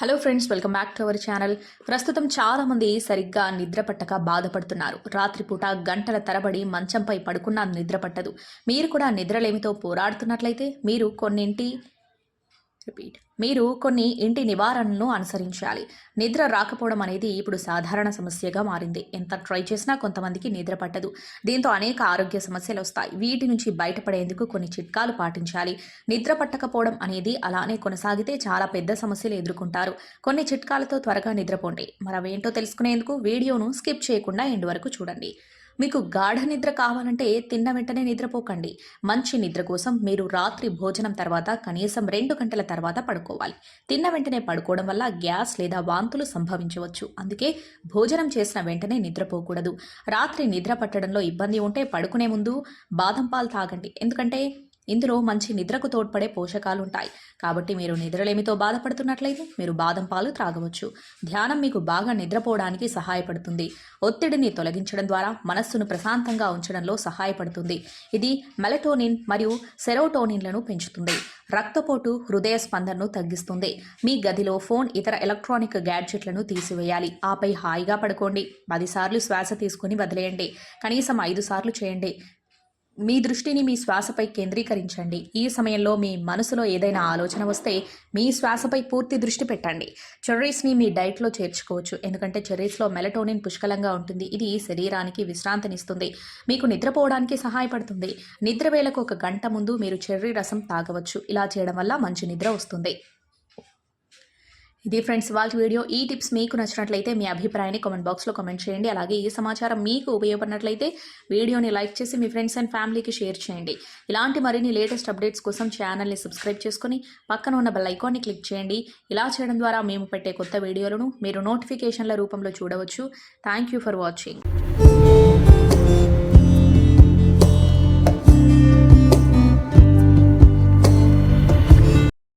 Hello friends welcome back to our channel ప్రస్తుతం చాలామంది సరిగ్గా నిద్ర పట్టక బాధపడుతున్నారు. రాత్రిపూట గంటల తరబడి మంచంపై పడుకున్నా నిద్ర పట్టదు. మీరు కూడా నిద్రలేమితో పోరాడుతున్నట్లయితే మీరు కొన్నింటి రిపీట్. మీరు కొన్ని ఇంటి నివారణలను అనుసరించాలి. నిద్ర రాకపోవడం అనేది ఇప్పుడు సాధారణ సమస్యగా మారింది. ఎంత ట్రై చేసినా కొంతమందికి నిద్ర పట్టదు. దీంతో అనేక ఆరోగ్య సమస్యలు వస్తాయి. వీటి నుంచి బయటపడేందుకు కొన్ని చిట్కాలు పాటించాలి. నిద్ర పట్టకపోవడం అనేది అలానే కొనసాగితే చాలా పెద్ద సమస్యలు ఎదుర్కొంటారు. కొన్ని చిట్కాలతో త్వరగా నిద్రపోండి. మరవేంటో తెలుసుకునేందుకు వీడియోను స్కిప్ చేయకుండా ఎండ్ వరకు చూడండి. మీకు గాఢ నిద్ర కావాలంటే తిన్న వెంటనే నిద్రపోకండి. మంచి నిద్ర కోసం మీరు రాత్రి భోజనం తర్వాత కనీసం రెండు గంటల తర్వాత పడుకోవాలి. తిన్న వెంటనే పడుకోవడం వల్ల గ్యాస్ లేదా వాంతులు సంభవించవచ్చు. అందుకే భోజనం చేసిన వెంటనే నిద్రపోకూడదు. రాత్రి నిద్ర పట్టడంలో ఇబ్బంది ఉంటే పడుకునే ముందు బాదం పాలు తాగండి. ఎందుకంటే ఇందులో మంచి నిద్రకు తోడ్పడే పోషకాలు ఉంటాయి కాబట్టి మీరు నిద్రలేమితో బాధపడుతున్నట్లయితే మీరు బాదం పాలు త్రాగవచ్చు. ధ్యానం మీకు బాగా నిద్రపోవడానికి సహాయపడుతుంది. ఒత్తిడిని తొలగించడం ద్వారా మనస్సును ప్రశాంతంగా ఉంచడంలో సహాయపడుతుంది. ఇది మెలటోనిన్ మరియు సెరోటోనిన్లను పెంచుతుంది. రక్తపోటు హృదయ స్పందనను తగ్గిస్తుంది. మీ గదిలో ఫోన్ ఇతర ఎలక్ట్రానిక్ గ్యాడ్జెట్లను తీసివేయాలి. ఆపై హాయిగా పడుకోండి. పదిసార్లు శ్వాస తీసుకుని వదిలేయండి. కనీసం ఐదు సార్లు చేయండి. మీ దృష్టిని మీ శ్వాసపై కేంద్రీకరించండి. ఈ సమయంలో మీ మనసులో ఏదైనా ఆలోచన వస్తే మీ శ్వాసపై పూర్తి దృష్టి పెట్టండి. చెర్రీస్ని మీ డైట్లో చేర్చుకోవచ్చు. ఎందుకంటే చెర్రీస్లో మెలటోనిన్ పుష్కలంగా ఉంటుంది. ఇది శరీరానికి విశ్రాంతినిస్తుంది. మీకు నిద్రపోవడానికి సహాయపడుతుంది. నిద్ర వేళకు ఒక గంట ముందు మీరు చెర్రీ రసం తాగవచ్చు. ఇలా చేయడం వల్ల మంచి నిద్ర వస్తుంది. ఇది ఫ్రెండ్స్ వాళ్ళ వీడియో. ఈ టిప్స్ మీకు నచ్చినట్లయితే మీ అభిప్రాయాన్ని కామెంట్ బాక్స్లో కామెంట్ చేయండి. అలాగే ఈ సమాచారం మీకు ఉపయోగపడినట్లయితే వీడియోని లైక్ చేసి మీ ఫ్రెండ్స్ అండ్ ఫ్యామిలీకి షేర్ చేయండి. ఇలాంటి మరిన్ని లేటెస్ట్ అప్డేట్స్ కోసం ఛానల్ని సబ్స్క్రైబ్ చేసుకుని పక్కన ఉన్న బెల్ ఐకాన్ని క్లిక్ చేయండి. ఇలా చేయడం ద్వారా మేము పెట్టే కొత్త వీడియోలను మీరు నోటిఫికేషన్ల రూపంలో చూడవచ్చు. Thank you for watching.